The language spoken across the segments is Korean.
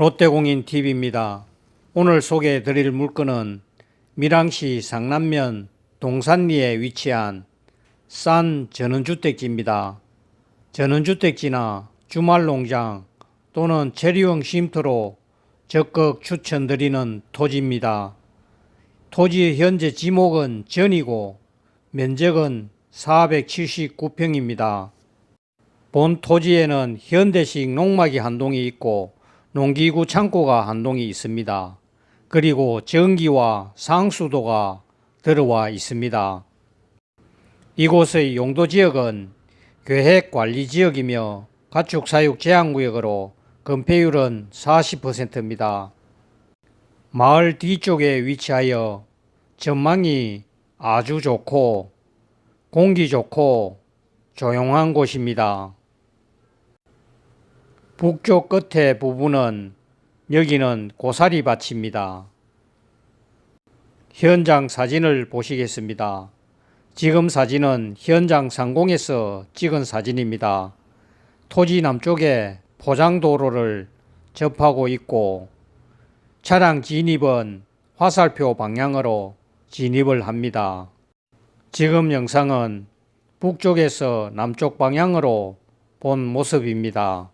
롯데공인TV입니다. 오늘 소개해 드릴 물건은 밀양시 상남면 동산리에 위치한 싼 전원주택지입니다. 전원주택지나 주말 농장 또는 체류형 쉼터로 적극 추천드리는 토지입니다. 토지의 현재 지목은 전이고 면적은 479평입니다. 본 토지에는 현대식 농막이 한 동이 있고 농기구 창고가 한 동이 있습니다. 그리고 전기와 상수도가 들어와 있습니다. 이곳의 용도 지역은 계획 관리 지역이며 가축 사육 제한 구역으로 건폐율은 40%입니다. 마을 뒤쪽에 위치하여 전망이 아주 좋고 공기 좋고 조용한 곳입니다. 북쪽 끝에 부분은 여기는 고사리 밭입니다. 현장 사진을 보시겠습니다. 지금 사진은 현장 상공에서 찍은 사진입니다. 토지 남쪽에 포장도로를 접하고 있고 차량 진입은 화살표 방향으로 진입을 합니다. 지금 영상은 북쪽에서 남쪽 방향으로 본 모습입니다.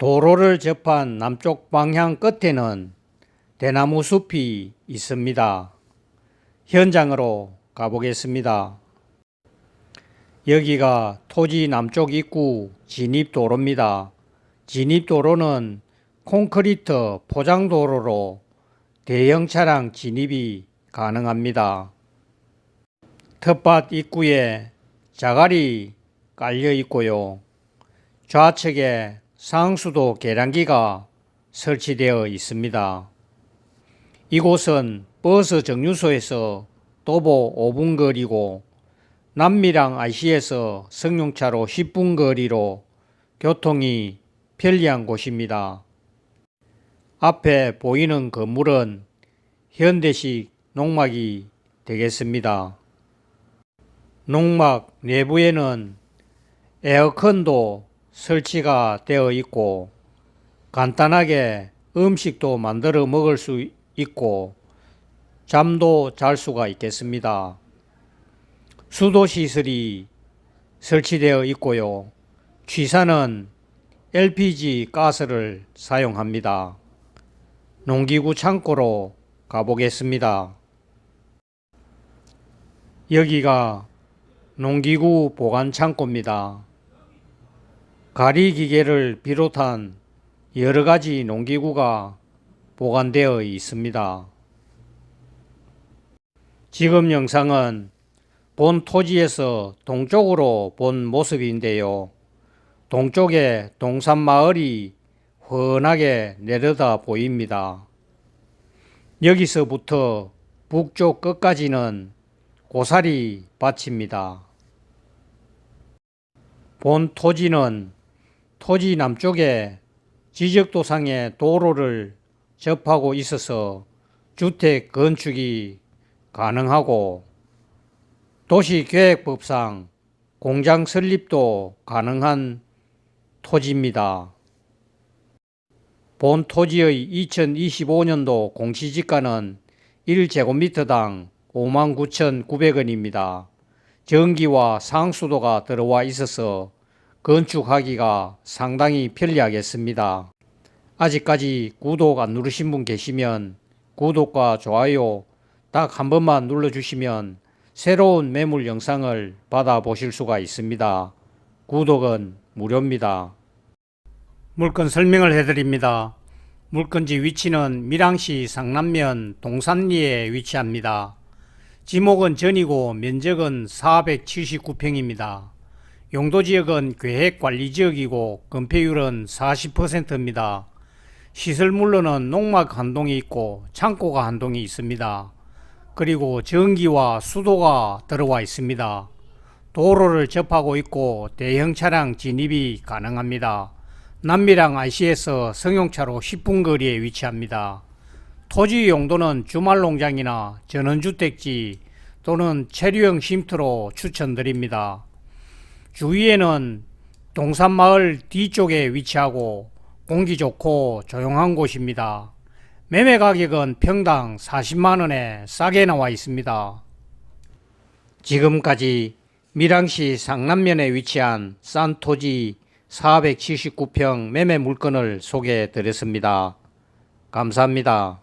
도로를 접한 남쪽 방향 끝에는 대나무 숲이 있습니다. 현장으로 가보겠습니다. 여기가 토지 남쪽 입구 진입도로입니다. 진입도로는 콘크리트 포장도로로 대형 차량 진입이 가능합니다. 텃밭 입구에 자갈이 깔려 있고요. 좌측에 상수도 계량기가 설치되어 있습니다. 이곳은 버스 정류소에서 도보 5분 거리고 남미랑 IC에서 승용차로 10분 거리로 교통이 편리한 곳입니다. 앞에 보이는 건물은 현대식 농막이 되겠습니다. 농막 내부에는 에어컨도 설치가 되어 있고 간단하게 음식도 만들어 먹을 수 있고 잠도 잘 수가 있겠습니다. 수도 시설이 설치되어 있고요. 취사는 LPG 가스를 사용합니다. 농기구 창고로 가보겠습니다. 여기가 농기구 보관 창고입니다. 가리 기계를 비롯한 여러 가지 농기구가 보관되어 있습니다. 지금 영상은 본 토지에서 동쪽으로 본 모습인데요. 동쪽에 동산마을이 훤하게 내려다 보입니다. 여기서부터 북쪽 끝까지는 고사리 밭입니다. 본 토지는 토지 남쪽에 지적도상의 도로를 접하고 있어서 주택 건축이 가능하고 도시계획법상 공장 설립도 가능한 토지입니다. 본 토지의 2025년도 공시지가는 1제곱미터당 59,900원입니다. 전기와 상수도가 들어와 있어서 건축하기가 상당히 편리하겠습니다. 아직까지 구독 안 누르신 분 계시면 구독과 좋아요 딱 한 번만 눌러주시면 새로운 매물 영상을 받아보실 수가 있습니다. 구독은 무료입니다. 물건 설명을 해드립니다. 물건지 위치는 밀양시 상남면 동산리에 위치합니다. 지목은 전이고 면적은 479평입니다. 용도지역은 계획관리지역이고 건폐율은 40%입니다. 시설물로는 농막 한 동이 있고 창고가 한 동이 있습니다. 그리고 전기와 수도가 들어와 있습니다. 도로를 접하고 있고 대형 차량 진입이 가능합니다. 남미랑 IC에서 승용차로 10분 거리에 위치합니다. 토지 용도는 주말 농장이나 전원주택지 또는 체류형 쉼터로 추천드립니다. 주위에는 동산마을 뒤쪽에 위치하고 공기 좋고 조용한 곳입니다. 매매 가격은 평당 40만원에 싸게 나와 있습니다. 지금까지 밀양시 상남면에 위치한 싼 토지 479평 매매 물건을 소개해 드렸습니다. 감사합니다.